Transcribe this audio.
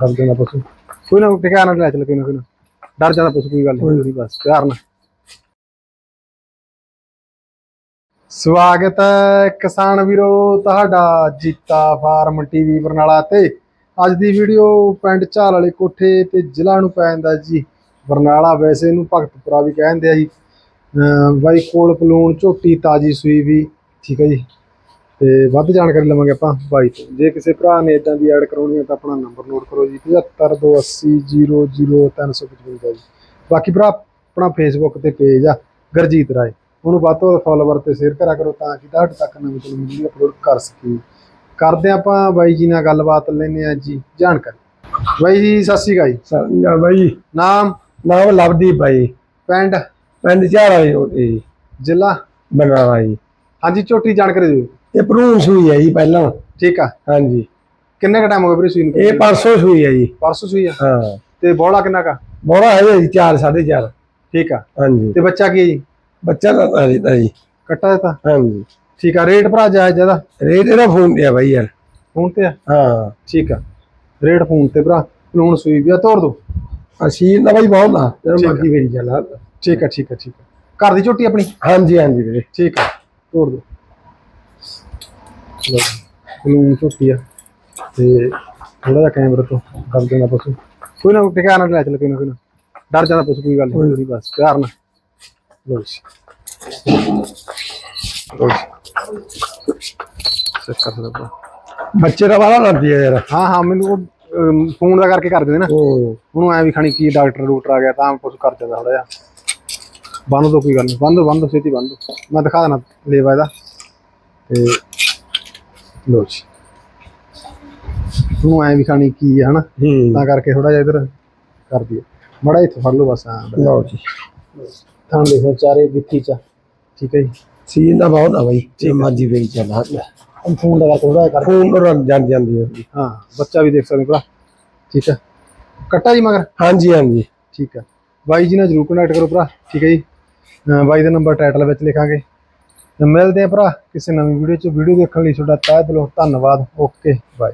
ਦੱਸ ਦਿੰਦਾ ਪਸ਼ੂ ਕੋਈ ਨਾ ਟਿਕਾ ਨਾ ਲੈ ਚੱਲ, ਕੋਈ ਨਾ ਕੋਈ ਨਾ। ਡਰ ਜਾਂਦਾ ਪਸ਼ੂ ਕੋਈ ਗੱਲ ਨਹੀਂ ਬਸ, ਪਿਆਰ ਨਾਲ। ਸਵਾਗਤ ਹੈ ਕਿਸਾਨ ਵੀਰੋ, ਤੁਹਾਡਾ ਜੀਤਾ ਫਾਰਮ ਟੀਵੀ ਬਰਨਾਲਾ ਤੇ। ਅੱਜ ਦੀ ਵੀਡੀਓ ਪਿੰਡ ਝਾਲ ਵਾਲੇ ਕੋਠੇ ਤੇ ਜ਼ਿਲ੍ਹਾ ਨੂੰ ਪੈ ਜਾਂਦਾ ਜੀ। ਬਰਨਾਲਾ ਵੈਸੇ ਇਹਨੂੰ ਭਗਤਪੁਰਾ ਵੀ ਕਹਿੰਦੇ ਆ ਜੀ। ਅਮ ਬਾਈ ਕੋਲ ਪਲੂਣ ਝੋਟੀ ਤਾਜੀ ਸੂਈ ਵੀ, ਠੀਕ ਹੈ ਜੀ। ਤੇ ਵੱਧ ਜਾਣਕਾਰੀ ਲਵਾਂਗੇ ਆਪਾਂ ਬਾਈ ਤੋਂ। ਜੇ ਕਿਸੇ ਭਰਾ ਨੇ ਇਦਾਂ ਦੀ ਐਡ ਕਰਾਉਣੀ ਹੈ ਤਾਂ ਆਪਣਾ ਨੰਬਰ ਨੋਟ ਕਰੋ ਜੀ 7528000355 ਜੀ। ਬਾਕੀ ਭਰਾ ਆਪਣਾ ਫੇਸਬੁੱਕ ਤੇ ਪੇਜ ਆ ਗਰਜੀਤ ਰਾਏ। ਉਹਨੂੰ ਵੱਧ ਤੋਂ ਵੱਧ ਫਾਲੋਵਰ ਤੇ ਸ਼ੇਅਰ ਕਰਿਆ ਕਰੋ ਤਾਂ ਕਿ ਤੁਹਾਡੇ ਤੱਕ ਨਵੀਂ ਤੋਂ ਵੀਡੀਓ ਅਪਲੋਡ ਕਰ ਸਕੀਏ। ਕਰਦੇ ਆਪਾਂ ਬਾਈ ਜੀ ਨਾਲ ਗੱਲਬਾਤ ਲੈਨੇ ਆ ਜੀ ਜਾਣਕਾਰੀ। ਬਾਈ ਜੀ ਸਤਿ ਸ਼੍ਰੀ ਅਕਾਲ ਜੀ। ਸੰਜਾ ਬਾਈ ਨਾਮ? ਨਾਮ ਲਵਦੀਪ ਬਾਈ ਪਿੰਡ? ਪਿੰਡ ਚਾਰ ਵਾਲੀ ਹੋਤੀ ਜ਼ਿਲ੍ਹਾ? ਬਣਾਵਾ ਜੀ। ਹਾਂਜੀ ਝੋਟੀ ਜਾਣਕਾਰੀ ਦਿਓ। ਇਹ ਭਰੂਣ ਸੂਈ ਹੈ ਜੀ ਪਹਿਲਾਂ। ਠੀਕ ਆ। ਹਾਂਜੀ। ਕਿੰਨੇ ਕ ਟਾਈਮ ਹੋ ਗਿਆ ਵੀਰੇ ਸੂਈ ਨੂੰ ਇਹ ਪਰਸੋਂ ਸੂਈ ਹੈ ਜੀ। ਪਰਸੋਂ ਸੂਈ ਆ? ਹਾਂ। ਤੇ ਬੋਲਾ ਕਿੰਨਾ ਕਾ ਬੋੜਾ ਹੈ ਜੀ 4 4.5 ਠੀਕ ਆ। ਹਾਂਜੀ। ਤੇ ਬੱਚਾ ਕੀ ਹੈ ਜੀ? ਬੱਚਾ ਦਾ ਤਾਂ ਦਿੱਤਾ ਜੀ। ਕੱਟਾ ਦਿੱਤਾ? ਹਾਂਜੀ। ਠੀਕ ਆ ਰੇਟ ਭਰਾ ਜਾਇਜ਼ ਜ਼ਿਆਦਾ ਰੇਟ ਇਹਦਾ ਫੋਨ ਤੇ ਆ ਬਾਈ ਯਾਰ। ਫੋਨ ਤੇ ਆ? ਹਾਂ। ਠੀਕ ਆ। ਰੇਟ ਫੋਨ ਤੇ ਭਰਾ। ਲੂਣ ਸੂਈ ਵੀ ਆ ਤੋੜ ਦੋ। ਅਸੀਰ ਦਾ ਬਾਈ ਬਹੁਤ ਜਦੋਂ ਆ। ਮਰਜ਼ੀ ਵੇਰੀ ਚੱਲਾ। ਠੀਕ ਆ ਠੀਕ ਆ ਠੀਕ ਆ। ਘਰ ਦੀ ਝੋਟੀ ਆਪਣੀ? ਹਾਂਜੀ ਹਾਂਜੀ ਵੀਰੇ। ਠੀਕ ਆ। ਤੋੜ ਦੋ। ਲੂਣ ਝੋਟੀ ਆ ਤੇ ਥੋੜਾ ਜਿਹਾ ਕੈਮਰਾ ਤੋਂ ਕਰ ਦੇਣਾ ਪਸ਼ੂ ਕੋਈ ਨਾ ਟਿਕਾ ਨਾ ਲੈ ਚੱਲ ਕੋਈ ਨਾ ਕੋਈ ਨਾ। ਡਰ ਜਾਂਦਾ ਪਸ਼ੂ ਕੋਈ ਗੱਲ ਨਹੀਂ ਬਸ ਪਿਆਰ ਨਾਲ ਲੋ ਜੀ। ਕਰ ਬੱਚੇ ਦਾ ਵਾਲਾ ਲੜਦੀ ਹੈ ਯਾਰ। ਹਾਂ ਹਾਂ ਮੈਨੂੰ ਉਹ ਫੋਨ ਦਾ ਕਰਕੇ ਕਰ ਦਿੰਦੇ ਨਾ। ਉਹਨੂੰ ਐ ਵੀ ਖਾਣੀ ਕੀ ਡਾਕਟਰ ਡਾਕਟਰ ਆ ਗਿਆ ਤਾਂ ਕੁਝ ਕਰ ਦਿੰਦਾ ਥੋੜਾ ਜਿਹਾ। ਬੰਦ ਦੋ ਕੋਈ ਗੱਲ ਨਹੀਂ ਬੰਦ ਬੰਦ ਛੇਤੀ ਬੰਦ ਮੈਂ ਦਿਖਾ ਦੇਣਾ ਲੇਵਾ ਇਹਦਾ। ਤੇ ਲੋ ਜੀ। ਉਹਨੂੰ ਐ ਵੀ ਖਾਣੀ ਕੀ ਹੈ ਹਨਾ? ਤਾਂ ਕਰਕੇ ਥੋੜਾ ਜਿਹਾ ਇਧਰ ਕਰ ਦਈਏ ਮੜਾ ਇੱਥੇ ਫੜ ਲਓ ਬਸ ਹਾਂ ਲਓ ਜੀ। ਥਾਂ ਦੇਖੋ ਚਾਰੇ ਵਿੱਥੀ ਚ। ਆ। ਠੀਕ ਹੈ ਜੀ। ਸੀਨ ਦਾ ਬਹੁਤ ਆ ਬਾਈ ਜੇ ਮਰਜ਼ੀ ਵੇਰੀ ਚੱਲਾ ਹੁਣ ਫੋਨ ਦਾ ਥੋੜਾ ਕਰ। ਫੋਨ ਤੋਂ ਰਣ ਜਾਂ ਜਾਂਦੀ ਹੈ। ਹਾਂ ਬੱਚਾ ਵੀ ਦੇਖ ਸਕਦੇ ਭਰਾ ਠੀਕ ਹੈ। ਕੱਟਾ ਜੀ ਮਗਰ? ਹਾਂਜੀ ਹਾਂਜੀ। ਠੀਕ ਹੈ। ਬਾਈ ਜੀ ਨਾਲ ਜਰੂਰ ਕੰਟੈਕਟ ਕਰੋ ਭਰਾ। ਠੀਕ ਹੈ ਜੀ। ਬਾਈ ਦਾ ਨੰਬਰ ਟਾਈਟਲ ਵਿੱਚ ਲਿਖਾਂਗੇ। ਤੇ ਮਿਲਦੇ ਆ ਭਰਾ ਕਿਸੇ ਨਵੀਂ ਵੀਡੀਓ 'ਚ। ਵੀਡੀਓ ਦੇਖਣ ਲਈ ਤੁਹਾਡਾ ਤਹਿ ਦਿਲੋਂ ਧੰਨਵਾਦ। Okay bye